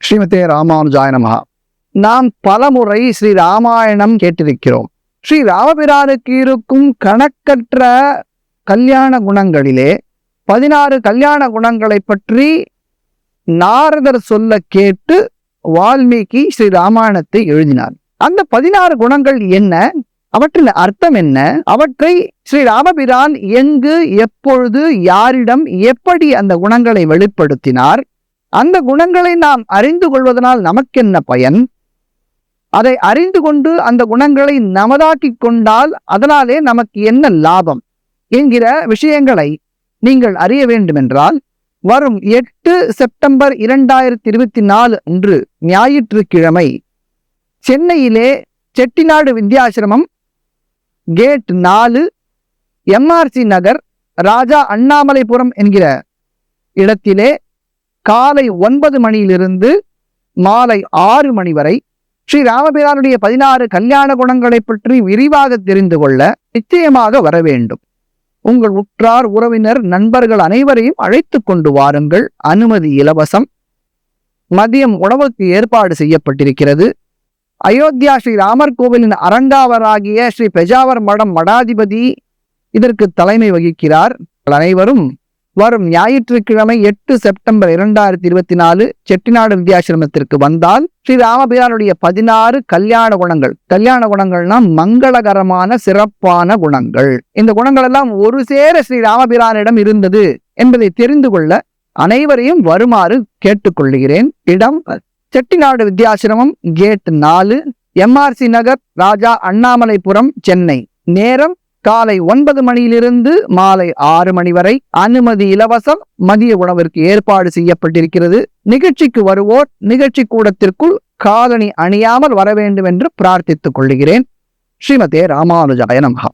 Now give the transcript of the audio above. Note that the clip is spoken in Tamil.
ஸ்ரீமதே ராமானுஜாய நமகா நாம் பலமுறை ஸ்ரீ ராமாயணம் கேட்டிருக்கிறோம். ஸ்ரீ ராமபிரானுக்கு இருக்கும் கணக்கற்ற கல்யாண குணங்களிலே பதினாறு கல்யாண குணங்களை பற்றி நாரதர் சொல்ல கேட்டு வால்மீகி ஸ்ரீ ராமாயணத்தை எழுதினார். அந்த பதினாறு குணங்கள் என்ன? அவற்றின் அர்த்தம் என்ன? அவற்றை ஸ்ரீ ராமபிரான் எங்கு எப்பொழுது யாரிடம் எப்படி அந்த குணங்களை வெளிப்படுத்தினார்? அந்த குணங்களை நாம் அறிந்து கொள்வதனால் நமக்கென்ன பயன்? அதை அறிந்து கொண்டு அந்த குணங்களை நமதாக்கிக் கொண்டால் அதனாலே நமக்கு என்ன லாபம்? என்கிற விஷயங்களை நீங்கள் அறிய வேண்டுமென்றால் வரும் எட்டு செப்டம்பர் இரண்டாயிரத்தி இருபத்தி நாலு அன்று ஞாயிற்றுக்கிழமை சென்னையிலே செட்டிநாடு வித்யாசிரமம் கேட் நாலு எம்ஆர்சி நகர் ராஜா அண்ணாமலைபுரம் என்கிற இடத்திலே காலை ஒன்பது மணியிலிருந்து மாலை ஆறு மணி வரை ஸ்ரீ ராமபிரானுடைய பதினாறு கல்யாண குணங்களை பற்றி விரிவாக தெரிந்து கொள்ள நிச்சயமாக வர வேண்டும். உங்கள் உற்றார் உறவினர் நண்பர்கள் அனைவரையும் அழைத்து கொண்டு வாருங்கள். அனுமதி இலவசம். மதியம் உணவுக்கு ஏற்பாடு செய்யப்பட்டிருக்கிறது. அயோத்தியா ஸ்ரீ ராமர் கோவிலின் அரங்காவராகிய ஸ்ரீ பெஜாவர் மடம் மடாதிபதி இதற்கு தலைமை வகிக்கிறார். அனைவரும் வரும் ஞாயிற்றுக்கிழமை எட்டு செப்டம்பர் இரண்டாயிரத்தி இருபத்தி நாலு செட்டிநாடு வித்யாசிரமத்திற்கு வந்தால் ஸ்ரீ ராமபிரானுடைய பதினாறு கல்யாண குணங்கள். கல்யாண குணங்கள்னா மங்களகரமான சிறப்பான குணங்கள். இந்த குணங்கள் எல்லாம் ஒரு சேர ஸ்ரீ ராமபிரானிடம் இருந்தது என்பதை தெரிந்து கொள்ள அனைவரையும் வருமாறு கேட்டுக்கொள்கிறேன். இடம் செட்டிநாடு வித்யாசிரமம் கேட் நாலு எம்ஆர்சி நகர் ராஜா அண்ணாமலைபுரம் சென்னை. நேரம் காலை ஒன்பது மணியிலிருந்து மாலை ஆறு மணி வரை அனுமதி இலவசம் மதிய உணவிற்கு ஏற்பாடு செய்யப்பட்டிருக்கிறது. நிகழ்ச்சிக்கு வருவோர் நிகழ்ச்சி கூடத்திற்குள் காலணி அணியாமல் வர வேண்டும் என்று பிரார்த்தித்துக் கொள்கிறேன். ஸ்ரீமதே ராமானுஜாய நமகா